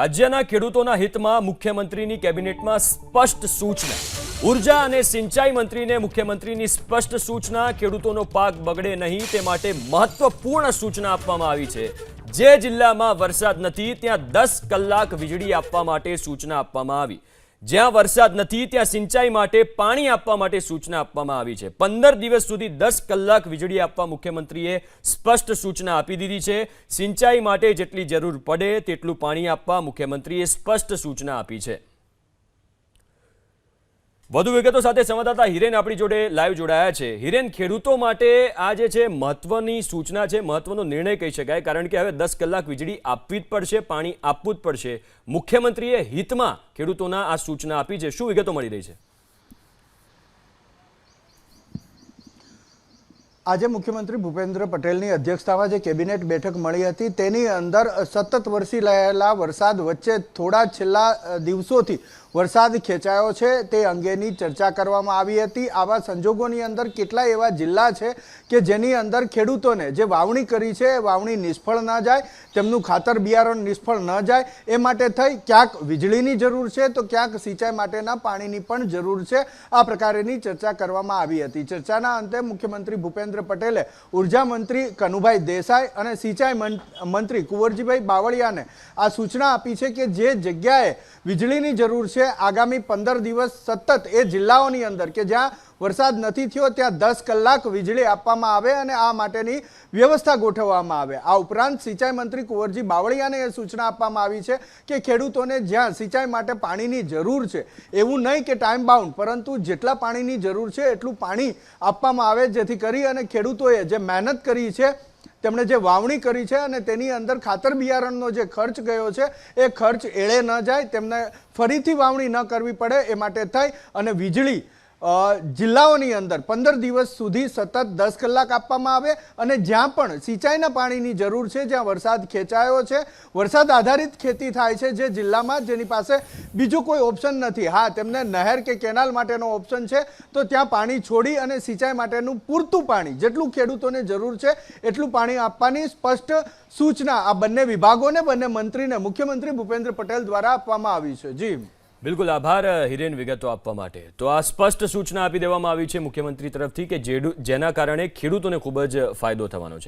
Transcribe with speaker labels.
Speaker 1: રાજ્યના ખેડૂતોના હિતમાં મુખ્યમંત્રીની કેબિનેટમાં સ્પષ્ટ સૂચના. ઊર્જા અને સિંચાઈ મંત્રીને મુખ્યમંત્રીની સ્પષ્ટ સૂચના, ખેડૂતોનો પાક બગડે નહીં તે માટે મહત્વપૂર્ણ સૂચના આપવામાં આવી છે. જે જિલ્લામાં વરસાદ નથી, ત્યાં દસ કલાક વીજળી આપવા માટે સૂચના આપવામાં આવી. જ્યાં વરસાદ નથી, ત્યાં સિંચાઈ માટે પાણી આપવા માટે સૂચના આપવામાં આવી છે. પંદર દિવસ સુધી દસ કલાક વીજળી આપવા મુખ્યમંત્રીએ સ્પષ્ટ સૂચના આપી દીધી છે. સિંચાઈ માટે જેટલી જરૂર પડે, તેટલું પાણી આપવા મુખ્યમંત્રીએ સ્પષ્ટ સૂચના આપી છે. વધુ વિગતો સાથે સંવાદદાતા હિરેન આપણી જોડે લાઈવ જોડાયા છે. હિરેન, ખેડૂતો માટે આ જે છે મહત્વની સૂચના છે, મહત્વનો નિર્ણય કહી શકાય? કારણ કે હવે દસ કલાક વીજળી આપવી જ પડશે, પાણી આપવું જ પડશે. મુખ્યમંત્રીએ હિતમાં ખેડૂતોના આ સૂચના આપી છે. શું વિગતો મળી રહી છે?
Speaker 2: આજે મુખ્યમંત્રી ભૂપેન્દ્ર પટેલની અધ્યક્ષતામાં જે કેબિનેટ બેઠક મળી હતી, તેની અંદર સતત વરસી રહેલા વરસાદ વચ્ચે થોડા છેલ્લા દિવસોથી વરસાદ ખેંચાયો છે તે અંગેની ચર્ચા કરવામાં આવી હતી. આવા સંજોગોની અંદર કેટલાય એવા જિલ્લા છે કે જેની અંદર ખેડૂતોને જે વાવણી કરી છે વાવણી નિષ્ફળ ન જાય, તેમનું ખાતર બિયારણ નિષ્ફળ ન જાય, એ માટે થઈ ક્યાંક વીજળીની જરૂર છે તો ક્યાંક સિંચાઈ માટેના પાણીની પણ જરૂર છે. આ પ્રકારેની ચર્ચા કરવામાં આવી હતી. ચર્ચાના અંતે મુખ્યમંત્રી ભૂપેન્દ્ર પટેલે ઊર્જા મંત્રી કનુભાઈ દેસાઈ અને સિંચાઈ મંત્રી કુંવરજીભાઈ બાવળિયાને આ સૂચના આપી છે કે જે જગ્યાએ વીજળીની જરૂર છે આગામી પંદર દિવસ સતત એ જિલ્લાઓની અંદર કે જ્યાં વરસાદ નથી થયો, ત્યાં દસ કલાક વીજળી આપવામાં આવે અને આ માટેની વ્યવસ્થા ગોઠવવામાં આવે. આ ઉપરાંત સિંચાઈ મંત્રી કુંવરજી બાવળિયાને એ સૂચના આપવામાં આવી છે કે ખેડૂતોને જ્યાં સિંચાઈ માટે પાણીની જરૂર છે, એવું નહીં કે ટાઈમ બાઉન્ડ પરંતુ જેટલા પાણીની જરૂર છે એટલું પાણી આપવામાં આવે જેથી કરી અને ખેડૂતોએ જે મહેનત કરી છે તેમણે જે વાવણી કરી છે અને તેની અંદર ખાતર બિયારણનો જે ખર્ચ ગયો છે, એ ખર્ચ એળે ન જાય, તેમને ફરીથી વાવણી ન કરવી પડે, એ માટે થઈ. અને વીજળી જિલ્લાઓની અંદર પંદર દિવસ સુધી સતત દસ કલાક આપવામાં આવે અને જ્યાં પણ સિંચાઈના પાણીની જરૂર છે, જ્યાં વરસાદ ખેંચાયો છે, વરસાદ આધારિત ખેતી થાય છે જે જિલ્લામાં, જેની પાસે બીજું કોઈ ઓપ્શન નથી. હા, તેમને નહેર કે કેનાલ માટેનો ઓપ્શન છે, તો ત્યાં પાણી છોડી અને સિંચાઈ માટેનું પૂરતું પાણી, જેટલું ખેડૂતોને જરૂર છે, એટલું પાણી આપવાની સ્પષ્ટ સૂચના આ બંને વિભાગોને, બંને મંત્રીને, મુખ્યમંત્રી ભૂપેન્દ્ર પટેલ દ્વારા આપવામાં આવી છે. જી.
Speaker 1: બિલકુલ આભાર, હિરેન વિગતો આપવા માટે. તો આ સ્પષ્ટ સૂચના આપી દેવામાં આવી છે મુખ્યમંત્રી તરફથી કે જેના કારણે ખેડૂતોને ખૂબ જ ફાયદો થવાનો છે.